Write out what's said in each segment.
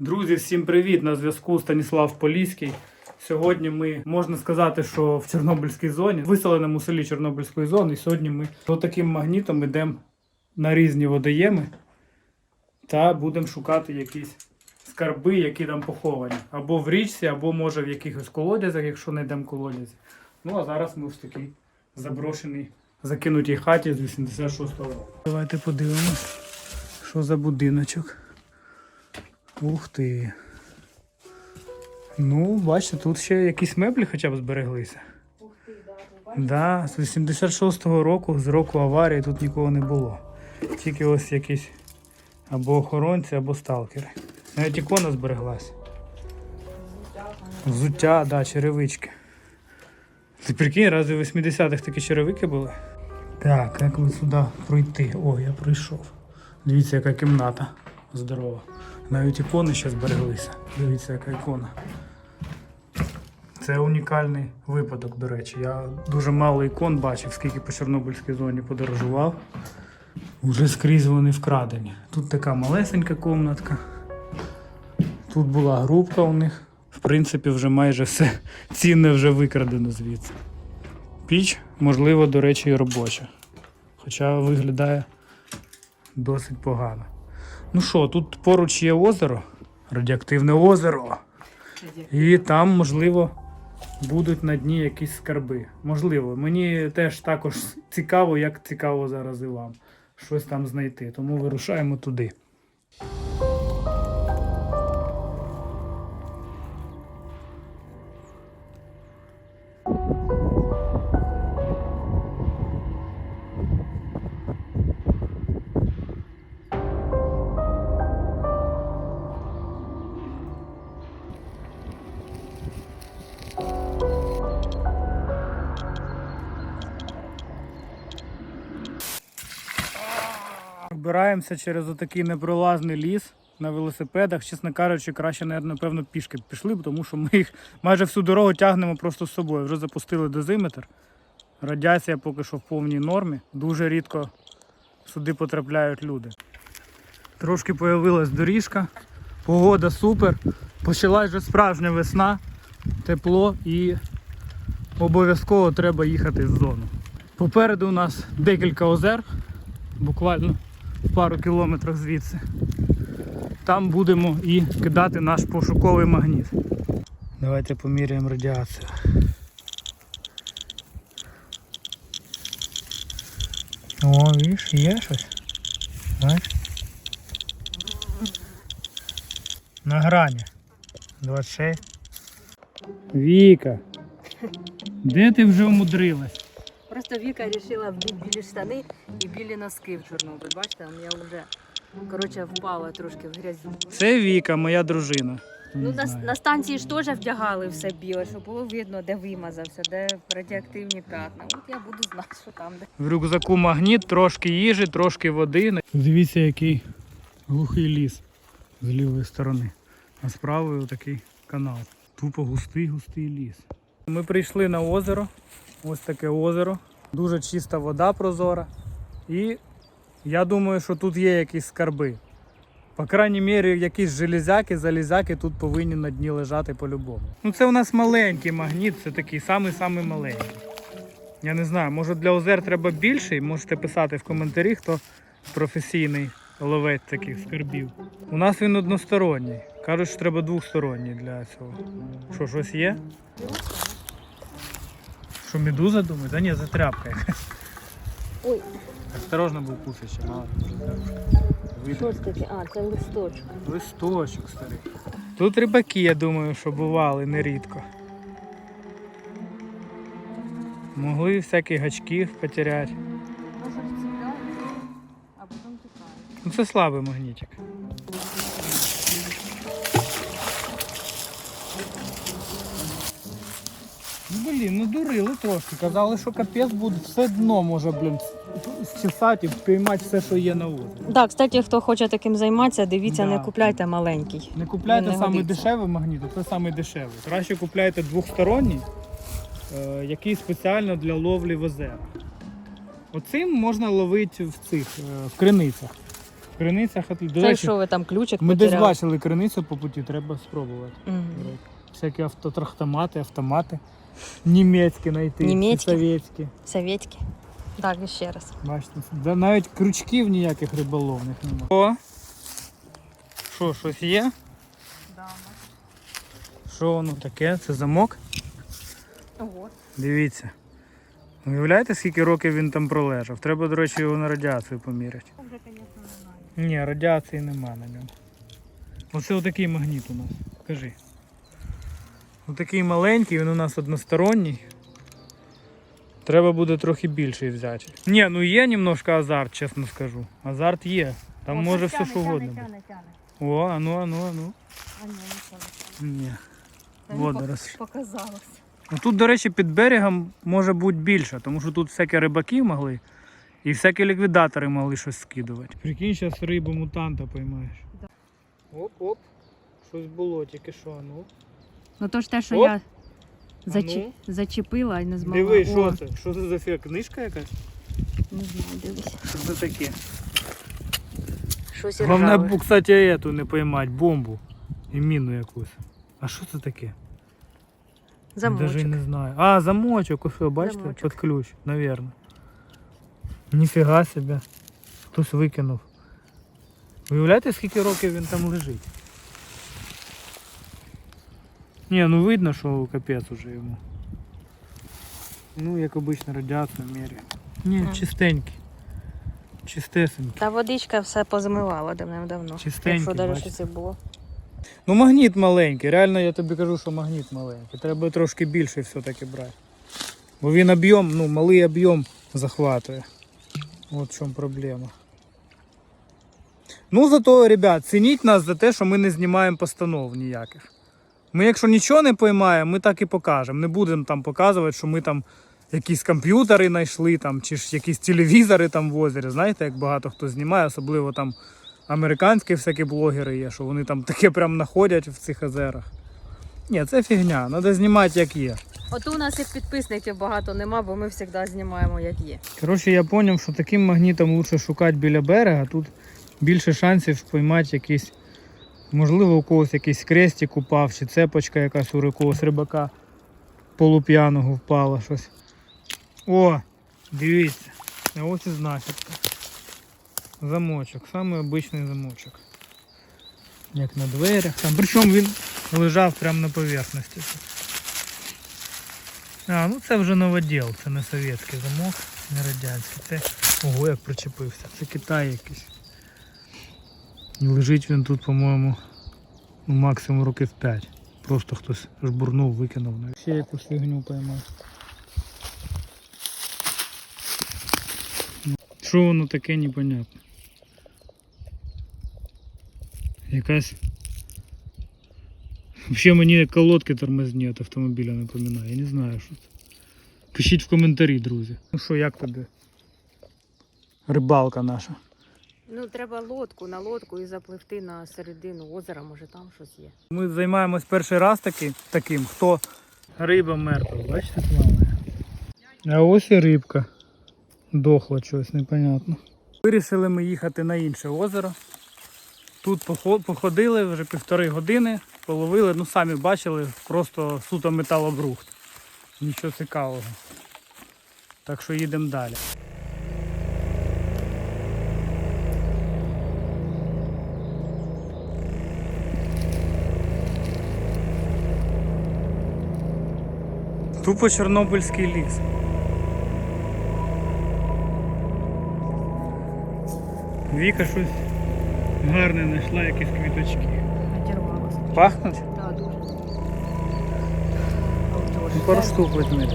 Друзі, всім привіт! На зв'язку Станіслав Поліський. Сьогодні ми можна сказати, що в Чорнобильській зоні, виселеному селі Чорнобильської зони. І сьогодні ми таким магнітом йдемо на різні водоєми та будемо шукати якісь скарби, які там поховані. Або в річці, або може в якихось колодязях, якщо знайдемо колодязь. Ну а зараз ми в такій заброшеній, закинутій хаті з 86-го року. Давайте подивимось, що за будиночок. Ух ти. Ну, бачите, тут ще якісь меблі хоча б збереглися. Да, з 86-го року, з року аварії, тут нікого не було. Тільки ось якісь або охоронці, або сталкери. Навіть ікона збереглась. Взуття, да, черевички. Ти прикинь, разве в 80-х такі черевики були? Так, як ви сюди пройти? О, я прийшов. Дивіться, яка кімната здорова. Навіть ікони ще збереглися. Дивіться, яка ікона. Це унікальний випадок, до речі. Я дуже мало ікон бачив, скільки по Чорнобильській зоні подорожував. Уже скрізь вони вкрадені. Тут така малесенька комнатка. Тут була групка у них. В принципі, вже майже все цінне вже викрадено звідси. Піч, можливо, до речі, і робоча. Хоча виглядає досить погано. Ну що, тут поруч є озеро, радіоактивне озеро. І там, можливо, будуть на дні якісь скарби. Можливо, мені теж також цікаво, як цікаво зараз і вам щось там знайти. Тому вирушаємо туди. Вбираємося через отакий непролазний ліс на велосипедах. Чесно кажучи, краще, напевно, пішки пішли, тому що ми їх майже всю дорогу тягнемо просто з собою. Вже запустили дозиметр. Радіація поки що в повній нормі. Дуже рідко сюди потрапляють люди. Трошки появилась доріжка, погода супер. Почалась вже справжня весна, тепло і обов'язково треба їхати з зону. Попереду у нас декілька озер, буквально в пару кілометрах звідси. Там будемо і кидати наш пошуковий магніт. Давайте поміряємо радіацію. О, видиш, є щось. Бачиш? На грані. 26. Віка. Де ти вже умудрилась? Просто Віка вирішила вдіти білі штани і білі носки в Чорнобиль. Бачите, я вже коротше впала трошки в грязі. Це Віка, моя дружина. Ну на, на станції ж теж вдягали все біле, щоб було видно, де вимазався, де радіоактивні п'ятна. От я буду знати, що там де. В рюкзаку магніт, трошки їжі, трошки води. Дивіться, який глухий ліс з лівої сторони. А з правої такий канал. Тупо густий, густий ліс. Ми прийшли на озеро. Ось таке озеро. Дуже чиста вода прозора. І я думаю, що тут є якісь скарби. По крайній мірі, якісь железяки, залізяки тут повинні на дні лежати по-любому. Ну це у нас маленький магніт, це такий самий-самий маленький. Я не знаю, може для озер треба більший. Можете писати в коментарі, хто професійний ловець таких скарбів. У нас він односторонній. Кажуть, що треба двосторонній для цього. Що, щось є? Що, медуза думаю? Да ні, це тряпка якась. Ой, Осторожно, був кусище, мало може тряпка. Що ж таке? А, це листочок. Листочок старий. Тут рибаки, я думаю, що бували нерідко. Могли всякі гачки потеряти. Ну це слабий магнітик. Блін, ну дурили трошки. Казали, що капець буде, все дно може, блін, зчесати і впіймати все, що є на озері. Так, кстати, хто хоче таким займатися, дивіться, Да. не купляйте маленький. Не купляйте не саме годиться. дешевий магніт, це саме дешевий. Краще купляйте двохсторонній, е, який спеціально для ловлі в озера. Оцим можна ловити в цих е, в криницях. В криницях отлі- До Це речі, що ви там ключик ми десь потеряли? бачили криницю по путі, треба спробувати. Мгм. Всякі автотрахтомати, автомати. Німецькі знайти. Німецькі? Совєтські. Совєтські. Так, ще раз. Бачите, да навіть крючків ніяких риболовних немає. О! Що, щось є? Що воно таке? Це замок? Ого. Дивіться. Уявляєте, скільки років він там пролежав? Треба, до речі, його на радіацію поміряти. Вже, звісно, не знаю. Ні, радіації нема на ньому. Оце отакий магніт у нас. Кажи. Отакий маленький, він у нас односторонній. Треба буде трохи більший взяти. Ні, ну є немножко азарт, чесно скажу. Азарт є. Там О, може тяне, все що тяне, угодно. бути. тяне, тяне. О, а ну, а ну, а ну. Ні, не тяне. Ні. Пок- Показалось. Ну тут, до речі, під берегом може бути більше, тому що тут всякі рибаки могли і всякі ліквідатори могли щось скидувати. Прикинь, зараз рибу мутанта поймаєш. Да. Оп-оп. Щось було, тільки що, ну. Ну то ж те, що Оп. я зачі... ну. зачепила і не змогла. Диви, О, що це? Що це за фіга? Книжка якась? Не знаю, дивись. Що це таке? Щось Головне, ржаве. кстати, ету не поймати, бомбу і міну якусь. А що це таке? Замочок. Даже не знаю. А, замочок, ось, бачите, Замочок. під ключ, наверное. Ніфіга себе. Хтось викинув. Уявляєте, скільки років він там лежить? Ні, ну видно, що капець уже йому. Ну, як обично, радіацію міряє. Ні, Мгм. чистенький. Чистесенький. Та водичка все позмивала давним-давно. Чистенький, Якщо навіть бачите. було. Ну магніт маленький, реально я тобі кажу, що магніт маленький. Треба трошки більше все-таки брати. Бо він об'єм, ну, малий об'єм захватує. От в чому проблема. Ну зато, ребят, цініть нас за те, що ми не знімаємо постанов ніяких. Ми, якщо нічого не поймаємо, ми так і покажемо. Не будемо там показувати, що ми там якісь комп'ютери знайшли, там, чи ж якісь телевізори там в озері. Знаєте, як багато хто знімає, особливо там американські всякі блогери є, що вони там таке прям знаходять в цих озерах. Ні, це фігня, треба знімати як є. От у нас і підписників багато нема, бо ми завжди знімаємо як є. Коротше, я зрозумів, що таким магнітом краще шукати біля берега, тут більше шансів поймати якийсь, можливо, у когось якийсь крестик упав, чи цепочка якась у якогось рибака полуп'яного впала щось. О, дивіться, ось і знахідка. Замочок, самий обичний замочок. Як на дверях. Там. Причому він лежав прямо на поверхності. А, ну це вже новоділ, це не совєтський замок, не радянський. Це ого, як причепився. Це Китай якийсь. Лежить він тут, по-моєму, ну, максимум років 5. Просто хтось жбурнув, викинув. Ще якусь фігню поймав. Що воно таке, непонятно. Якась. Взагалі мені колодки тормозні від автомобіля напоминає. Я не знаю, що це. Пишіть в коментарі, друзі. Ну що, як тобі? Рибалка наша. Ну, треба лодку на лодку і запливти на середину озера, може там щось є. Ми займаємось перший раз таки, таким, хто риба мертва, бачите, плаває. А ось і рибка. Дохла щось, непонятно. Вирішили ми їхати на інше озеро. Тут походили вже півтори години, половили, ну самі бачили, просто суто металобрухт. Нічого цікавого. Так що їдемо далі. Тупо Чорнобильський ліс. Віка щось гарне знайшла, якісь квіточки. Пахнуть? Так, дуже. Ну, пару штук візьми.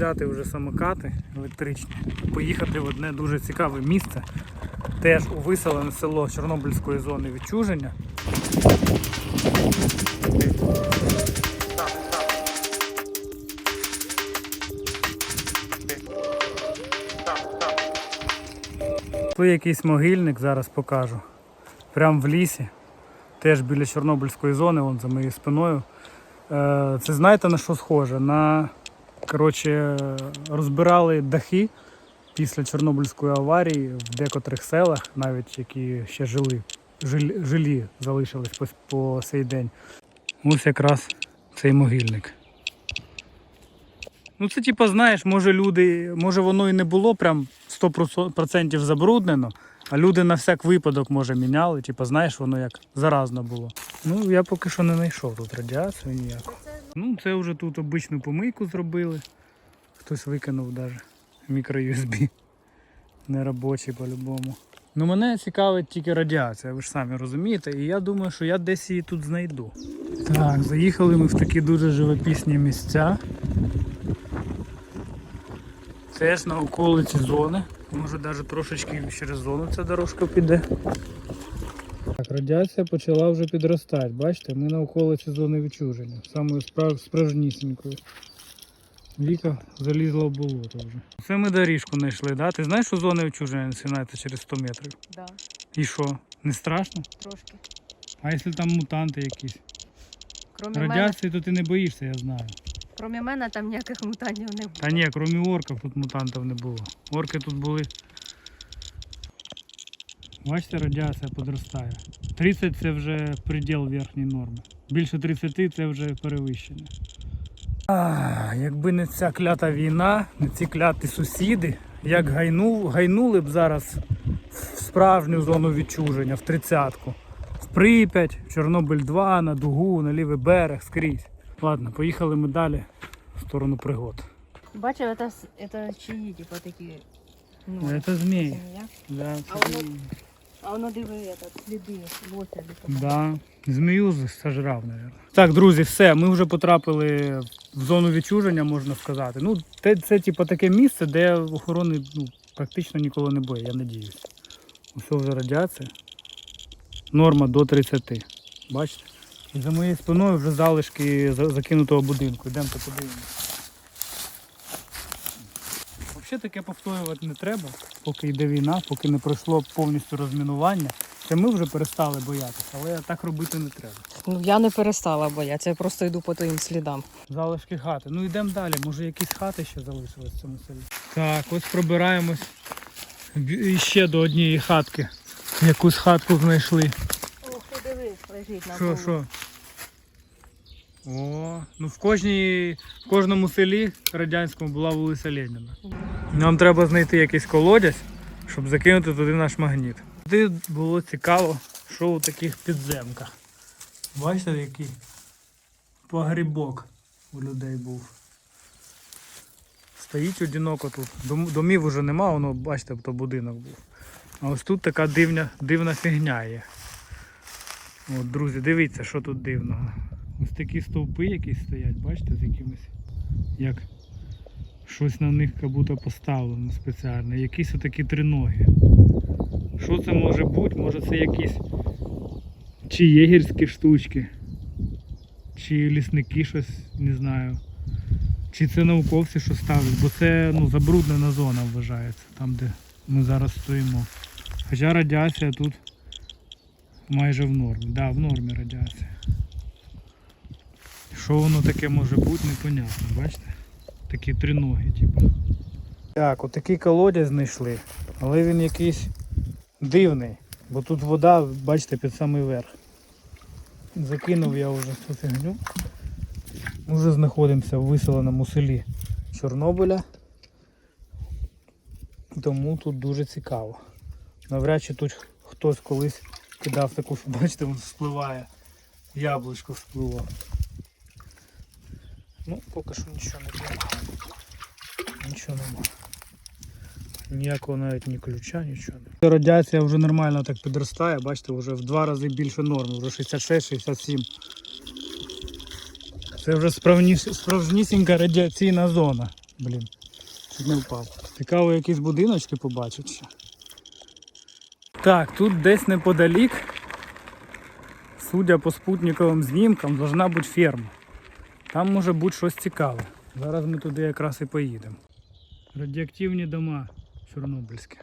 взяти вже самокати електричні, і поїхати в одне дуже цікаве місце, теж у виселене село Чорнобильської зони відчуження. Тут якийсь могильник, зараз покажу. Прямо в лісі, теж біля Чорнобильської зони, вон за моєю спиною. Е, це знаєте на що схоже? На коротше, розбирали дахи після Чорнобильської аварії в декотрих селах, навіть які ще жили, жилі, жилі залишились по, по сей день. Ось якраз цей могильник. Ну, це типа, знаєш, може люди, може воно і не було прям 100% забруднено, а люди на всяк випадок, може, міняли, типа, знаєш, воно як заразно було. Ну, я поки що не знайшов тут радіацію ніяку. Ну, це вже тут обичну помийку зробили. Хтось викинув навіть мікро-USB. Неробочий по-любому. Ну, мене цікавить тільки радіація, ви ж самі розумієте, і я думаю, що я десь її тут знайду. Так, заїхали ми в такі дуже живописні місця. Теж на околиці зони. Може навіть трошечки через зону ця дорожка піде. Радіація почала вже підростати. Бачите, ми на околиці зони відчуження. Самою справ... справжнісінькою. Віка залізла в болото вже. Це ми доріжку знайшли, да? Ти знаєш, що зона відчуження починається через 100 метрів? Да, І що? Не страшно? трошки. А якщо там мутанти якісь? Кроме мене, Радіації, то ти не боїшся, я знаю. кроме мене там ніяких мутантів не було. Та ні, крім орків тут мутантів не було. Орки тут були. Бачите, радіація подростає. 30 це вже приділ верхньої норми. Більше 30 це вже перевищення. А, якби не ця клята війна, не ці кляті сусіди, як гайну, гайнули б зараз в справжню зону відчуження, в тридцятку. В Прип'ять, в Чорнобиль 2, на Дугу, на лівий берег, скрізь. Ладно, поїхали ми далі в сторону пригод. Бачив, це, це чиї, типу, такі. Ну, Це змії. Да, А воно- А воно диви, сліди, да. Змію сожрав, мабуть. Так, друзі, все, ми вже потрапили в зону відчуження, можна сказати. Ну, це, це типу, таке місце, де охорони ну, практично ніколи не буде, я надіюсь. Усе вже радіація. Норма до 30. Бачите? І за моєю спиною вже залишки закинутого будинку. Йдемо подивимося. Взагалі таке повторювати не треба, поки йде війна, поки не пройшло повністю розмінування. Це ми вже перестали боятися, але так робити не треба. Ну я не перестала боятися, я просто йду по твоїм слідам. Залишки хати. Ну йдемо далі. Може якісь хати ще залишились в цьому селі. Так, ось пробираємось ще до однієї хатки. Якусь хатку знайшли. Ох, ти дивись, лежить на Що, що? О, ну в кожній, в кожному селі радянському була вулиця Леніна. Нам треба знайти якийсь колодязь, щоб закинути туди наш магніт. Туди було цікаво, що у таких підземках. Бачите, який погрібок у людей був. Стоїть одиноко тут. Домів уже нема, воно, бачите, то будинок був. А ось тут така дивна, дивна фігня є. От, друзі, дивіться, що тут дивного. Ось такі стовпи якісь стоять, бачите, з якимось. Як щось на них як будто поставлено спеціально. Якісь отакі триноги. Що це може бути? Може це якісь чи єгерські штучки, чи лісники щось, не знаю. Чи це науковці що ставлять, бо це ну, забруднена зона вважається, там де ми зараз стоїмо. Хоча радіація тут майже в нормі. Так, да, в нормі радіація. Що воно таке може бути, непонятно, бачите? Такі триноги, типу. Так, отакий колодязь знайшли, але він якийсь дивний, бо тут вода, бачите, під самий верх. Закинув я вже цю фігню. Ми вже знаходимося в виселеному селі Чорнобиля. Тому тут дуже цікаво. Навряд чи тут хтось колись кидав таку, бачите, він спливає. Яблучко вспливо. Ну, поки що нічого не було. Нічого нема. Ніякого навіть ні ключа, нічого не. Радіація вже нормально так підростає, бачите, вже в два рази більше норми, вже 66-67. Це вже справжнісінька радіаційна зона. Блін, чуть не впав. Цікаво, якісь будиночки побачити ще. Так, тут десь неподалік, судя по спутниковим знімкам, должна бути ферма. Там може бути щось цікаве. Зараз ми туди якраз і поїдемо. Радіоактивні дома чорнобильські.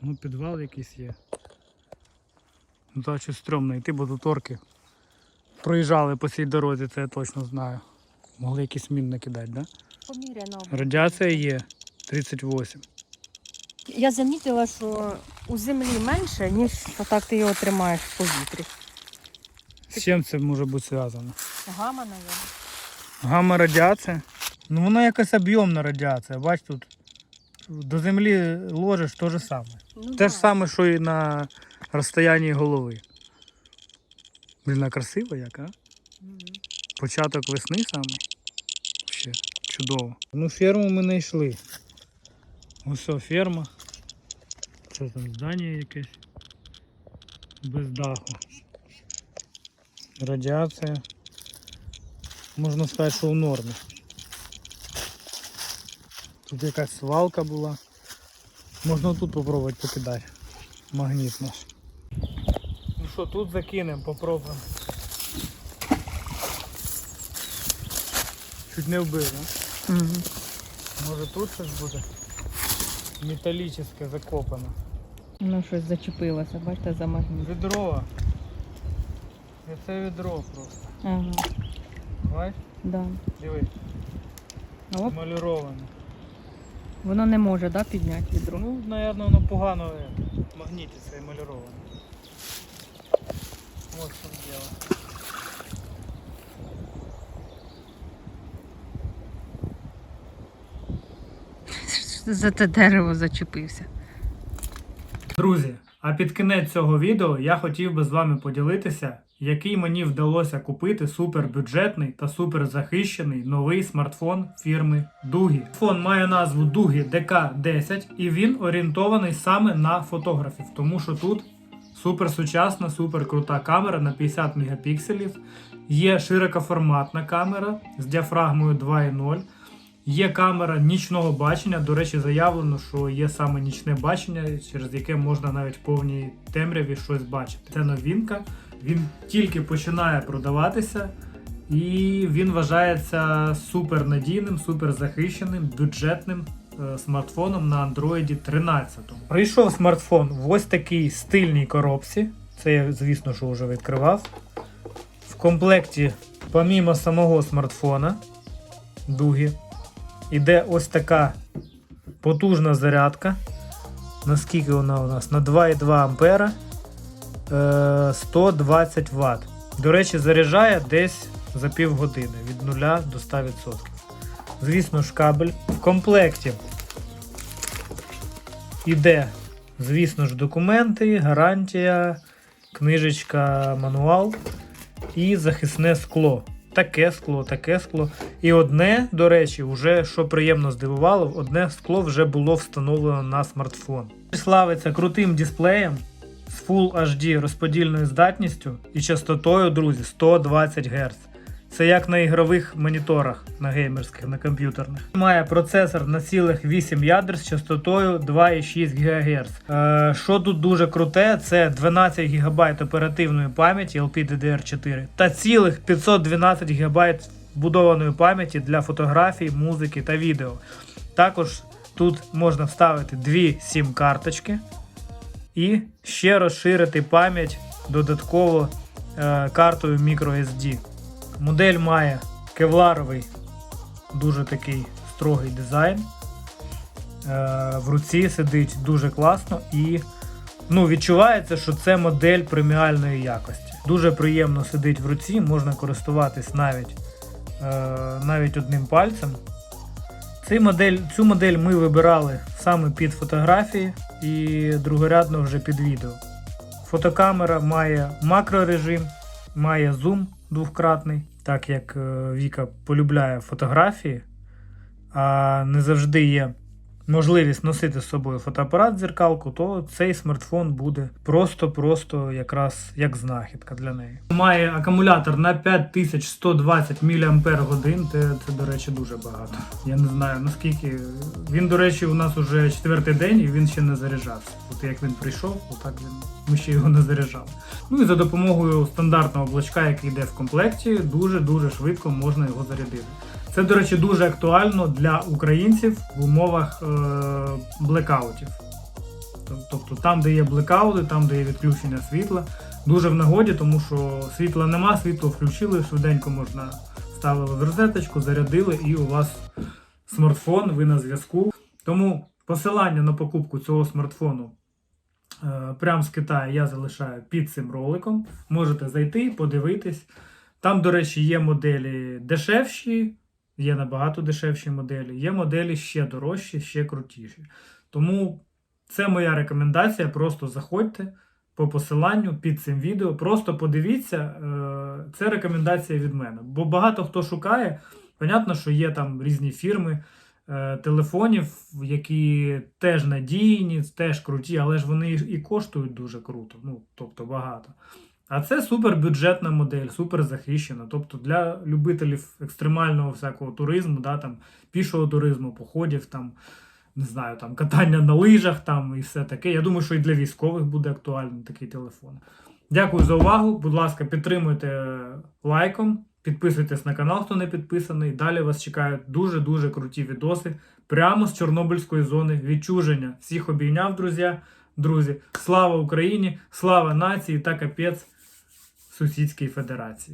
Ну, підвал якийсь є. Ну, та щось стрьомно йти, бо тут орки проїжджали по цій дорозі, це я точно знаю. Могли якісь мін накидати, да? Поміряно. Радіація є 38. Я замітила, що у землі менше, ніж так ти його тримаєш в повітрі. З чим це може бути зв'язано? Гама, навіть. Гамма радіація. Ну вона якась об'ємна радіація. Бач тут. До землі ложиш те ж саме. Ну, Те ж саме, що і на розстоянні голови. Блін, а красиво як, а? Початок весни саме. Ще чудово. Ну, ферму ми не йшли. Ось ферма. Це там здання якесь. Без даху. Радіація. Можна сказати, що в нормі. Тут якась свалка була. Можна тут попробувати покидати. Магніт наш. Ну що, тут закинемо, попробуємо. Чуть не вбив, да? Угу. Може тут щось буде? Металічне закопане. Ну, щось зачепилося, бачите, за магніт. Відро. Це відро просто. Ага, Бачиш? да. Диви, Оп. малюроване. Воно не може, да, підняти відро. Ну, напевно, воно погано е, в магніті малюроване. Ось що діло. За те дерево зачепився. Друзі, а під кінець цього відео я хотів би з вами поділитися, який мені вдалося купити супербюджетний та суперзахищений новий смартфон фірми Дугі. Фон має назву Дугі DK10 і він орієнтований саме на фотографів, тому що тут суперсучасна, суперкрута камера на 50 мегапікселів. Є широкоформатна камера з діафрагмою 2.0. Є камера нічного бачення. До речі, заявлено, що є саме нічне бачення, через яке можна навіть в повній темряві щось бачити. Це новинка. Він тільки починає продаватися, і він вважається супернадійним, суперзахищеним, бюджетним е, смартфоном на Android 13. Прийшов смартфон в ось такій стильній коробці. Це я, звісно, що вже відкривав. В комплекті, помімо самого смартфона, дуги, іде ось така потужна зарядка. Наскільки вона у нас? На 2,2 ампера 120 Вт. До речі, заряджає десь за півгодини від 0 до 100%. Звісно ж, кабель. В комплекті іде, звісно ж, документи, гарантія, книжечка, мануал і захисне скло. Таке скло, таке скло. І одне, до речі, вже що приємно здивувало, одне скло вже було встановлено на смартфон. Славиться крутим дисплеєм з Full HD розподільною здатністю і частотою, друзі, 120 Гц. Це як на ігрових моніторах на геймерських, на комп'ютерних. Має процесор на цілих 8 ядер з частотою 2,6 ГГц. Е, що тут дуже круте, це 12 ГБ оперативної пам'яті LPDDR4 та цілих 512 ГБ вбудованої пам'яті для фотографій, музики та відео. Також тут можна вставити дві сім-карточки і ще розширити пам'ять додатково е, картою microSD. Модель має кевларовий, дуже такий строгий дизайн. Е, в руці сидить дуже класно і ну, відчувається, що це модель преміальної якості. Дуже приємно сидить в руці, можна користуватись навіть, е, навіть одним пальцем. Цей модель, цю модель ми вибирали саме під фотографії і другорядно вже під відео. Фотокамера має макрорежим, має зум двократний, так як е, Віка полюбляє фотографії, а не завжди є можливість носити з собою фотоапарат зеркалку, то цей смартфон буде просто-просто якраз як знахідка для неї. Має акумулятор на 5120 мАч, це, це, до речі, дуже багато. Я не знаю наскільки. Він, до речі, у нас уже четвертий день і він ще не заряджався. От як він прийшов, отак він ми ще його не заряджали. Ну і за допомогою стандартного блочка, який йде в комплекті, дуже-дуже швидко можна його зарядити. Це, до речі, дуже актуально для українців в умовах е- блекаутів. Тобто там, де є блекаути, там, де є відключення світла, дуже в нагоді, тому що світла нема, світло включили, швиденько можна ставили в розеточку, зарядили, і у вас смартфон, ви на зв'язку. Тому посилання на покупку цього смартфону е, прямо з Китаю я залишаю під цим роликом. Можете зайти, подивитись. Там, до речі, є моделі дешевші, є набагато дешевші моделі, є моделі ще дорожчі, ще крутіші. Тому це моя рекомендація. Просто заходьте по посиланню під цим відео. Просто подивіться, е, це рекомендація від мене. Бо багато хто шукає. Понятно, що є там різні фірми е, телефонів, які теж надійні, теж круті, але ж вони і коштують дуже круто, ну тобто багато. А це супер бюджетна модель, супер захищена. Тобто для любителів екстремального всякого туризму, да, там, пішого туризму, походів, там, не знаю, там, катання на лижах там, і все таке. Я думаю, що і для військових буде актуальний такий телефон. Дякую за увагу. Будь ласка, підтримуйте лайком, підписуйтесь на канал, хто не підписаний. Далі вас чекають дуже-дуже круті відоси прямо з Чорнобильської зони відчуження. Всіх обійняв, друзі. Друзі, слава Україні, слава нації та капець Сусідській Федерації.